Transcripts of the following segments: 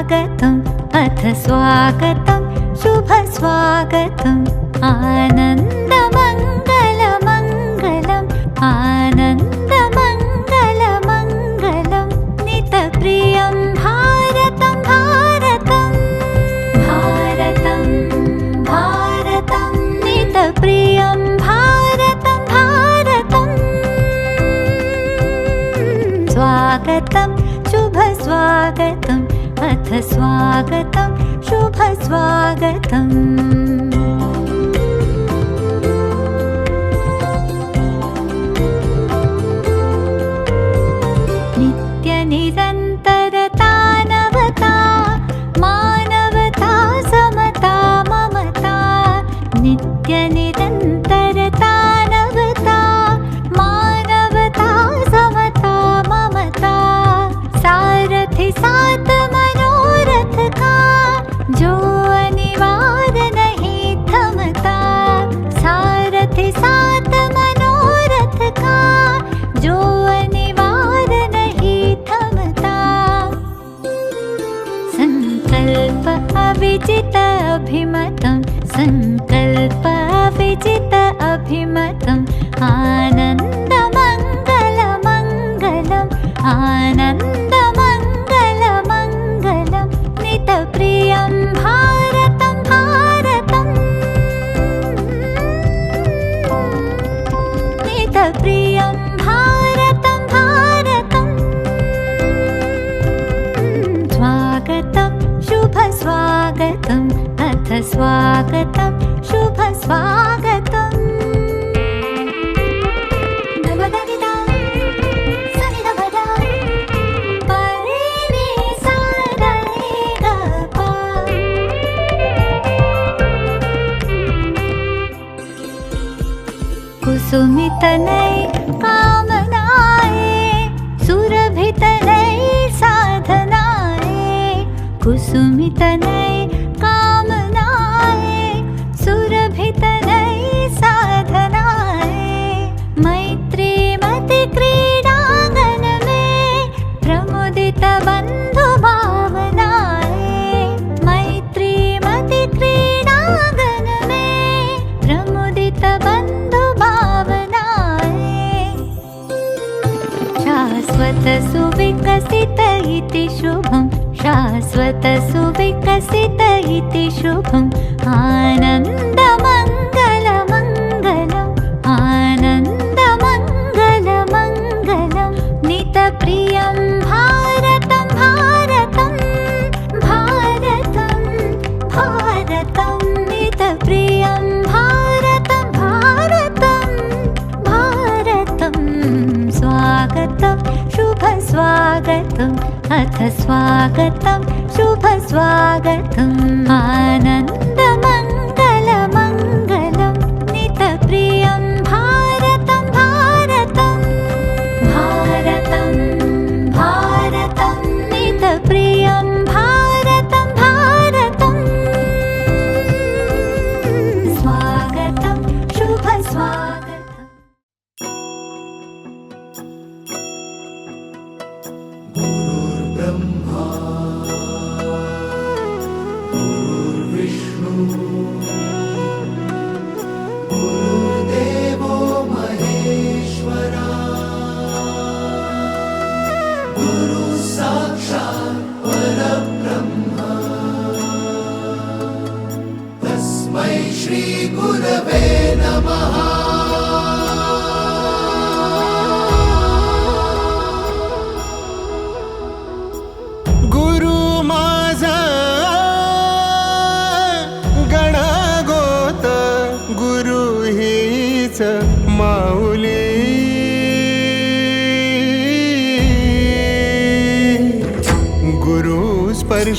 स्वागतम्। अथ स्वागतम्। शुभस्वागतम्। आनन्दम्। स्वागतं शुभस्वागतम्। भी मतम आ नै कामना सुरभितनै त कुसुमितनै शुभस्वागतम्। स्वागतं अनन्द मङ्गलमङ्गलं नितप्रियं भारतं भारतं भारतं भारतं नितप्रियं भारतं भारतं स्वागतं शुभ स्वागतम्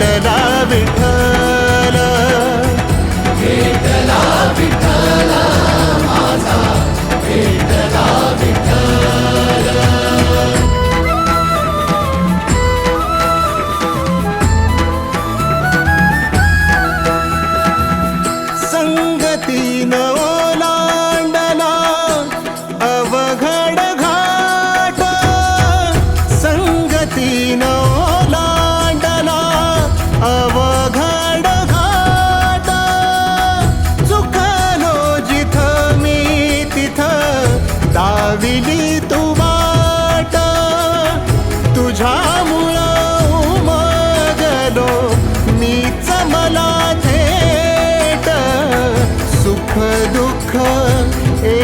വിടരാ വിട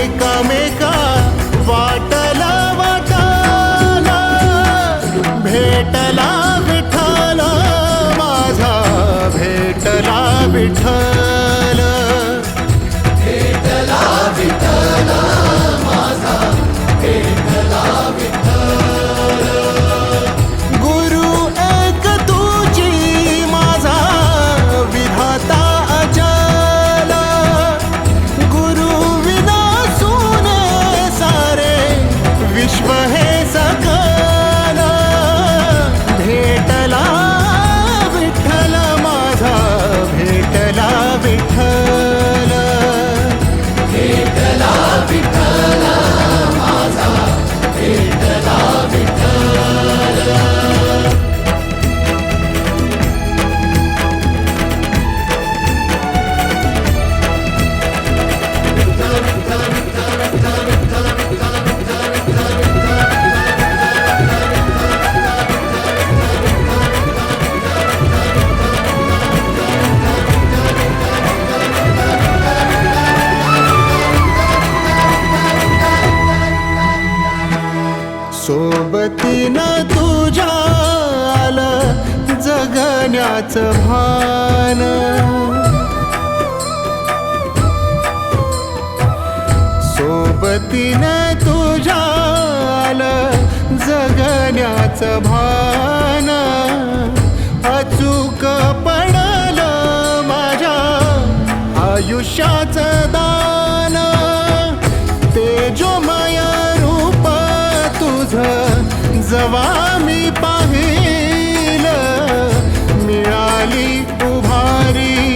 make a make a सोबतीनं तुझ्या आलं जगण्याचं भान. सोबतीनं तुझ्या आलं जगण्याचं भान. अचूक पडलं माझ्या आयुष्याचं दान. माया रूप तुझं जवा मी पाहिल मिळाली उभारी.